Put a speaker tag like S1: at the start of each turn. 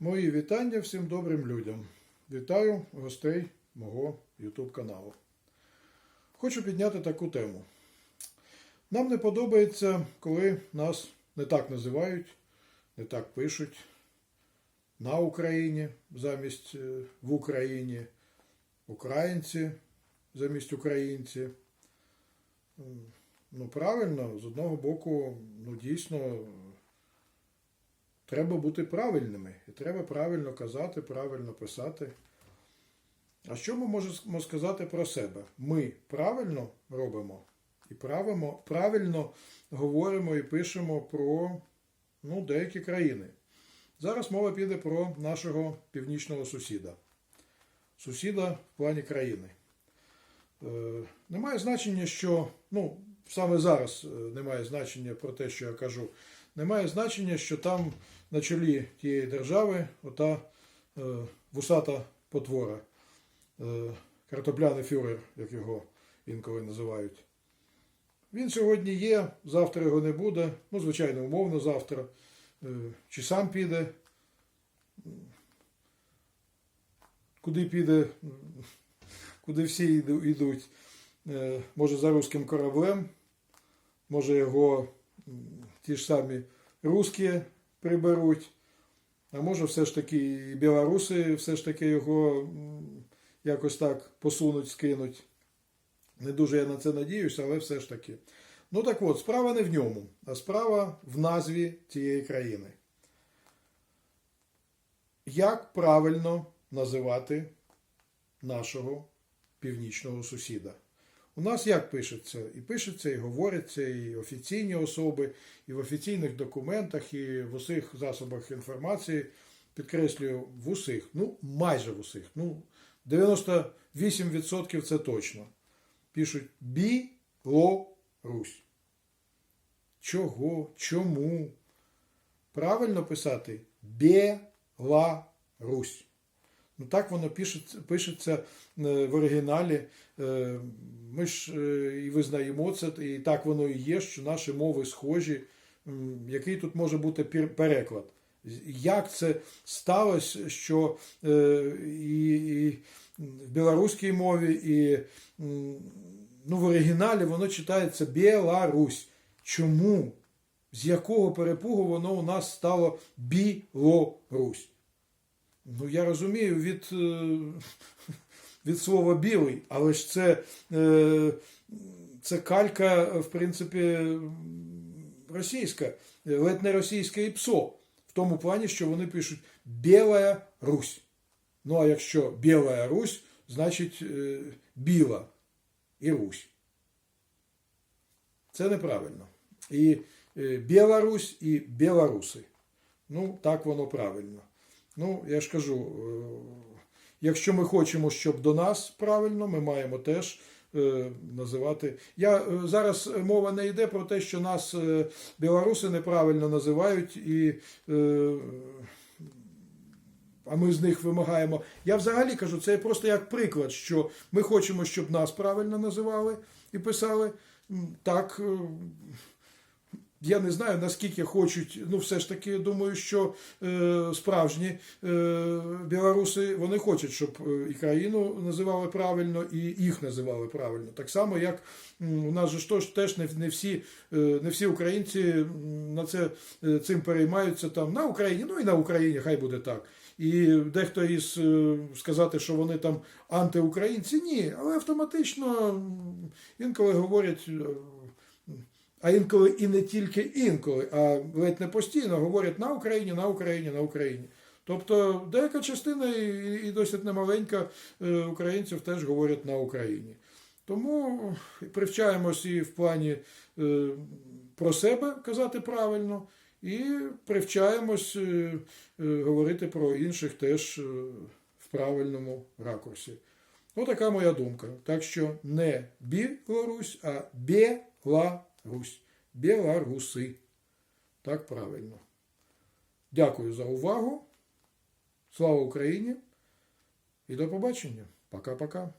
S1: Мої вітання всім добрим людям. Вітаю гостей мого YouTube каналу. Хочу підняти таку тему. Нам не подобається, коли нас не так називають, не так пишуть на Україні замість е, в Україні, українці замість українці. Ну, правильно, з одного боку, ну дійсно треба бути правильними. І треба правильно казати, правильно писати. А що ми можемо сказати про себе? Ми правильно робимо і правимо, правильно говоримо і пишемо про ну, деякі країни. Зараз мова піде про нашого північного сусіда. Сусіда в плані країни. Е, немає значення, що, ну, саме зараз е, немає значення про те, що я кажу. Немає значення, що там на чолі тієї держави ота е, вусата потвора, е, картопляний фюрер, як його інколи називають. Він сьогодні є, завтра його не буде. Ну, звичайно, умовно завтра. Е, чи сам піде. Куди піде, куди всі йдуть. Е, Може, за руським кораблем, може його ті ж самі русські приберуть, а може все ж таки і білоруси все ж таки його якось так посунуть, скинуть. Не дуже я на це надіюся, але все ж таки. Ну так от, справа не в ньому, а справа в назві цієї країни. Як правильно називати нашого північного сусіда? У нас як пишеться? І пишеться, і говориться, і офіційні особи, і в офіційних документах, і в усіх засобах інформації, підкреслюю, в усіх, ну майже в усіх, ну 98% це точно. Пишуть Білорусь. Чого? Чому? Правильно писати Білорусь. Ну так воно пишеться, пишеться е, в оригіналі. Е, Ми ж е, і визнаємо це, і так воно і є, що наші мови схожі. Який тут може бути переклад? Як це сталося, що і, і в білоруській мові, і ну, в оригіналі воно читається Білорусь. Чому? З якого перепугу воно у нас стало Білорусь? Ну, я розумію від, е, від слова білий, але ж це, е, це калька, в принципі, російська, ледь не російське і ПСО. В тому плані, що вони пишуть Біла Русь. Ну, а якщо Біла Русь, значить е, біла і Русь. Це неправильно. І е, Білорусь, і білоруси. Ну, так воно правильно. Ну, я ж кажу, е, якщо ми хочемо, щоб до нас правильно, ми маємо теж е, називати. Я е, зараз мова не йде про те, що нас білоруси неправильно називають і. А ми з них вимагаємо. Я взагалі кажу, це просто як приклад, що ми хочемо, щоб нас правильно називали і писали. Так, я не знаю, наскільки хочуть, ну все ж таки думаю, що е, справжні е, білоруси вони хочуть, щоб е, і країну називали правильно, і їх називали правильно. Так само, як у нас же ж теж не, не, всі, е, не всі українці на це е, цим переймаються там на Україні, ну і на Україні, хай буде так. І дехто із е, сказати, що вони там антиукраїнці, ні, але автоматично інколи говорять. А інколи і не тільки інколи, а ледь не постійно говорять на Україні, на Україні, на Україні. Тобто деяка частина і досить немаленька е, українців теж говорять на Україні. Тому привчаємось і в плані е, про себе казати правильно, і привчаємось е, говорити про інших теж в правильному ракурсі. Отака моя думка. Так що не Білорусь, а Білорусь. Білоруси. Так правильно. Дякую за увагу. Слава Україні і до побачення. Пока-пока.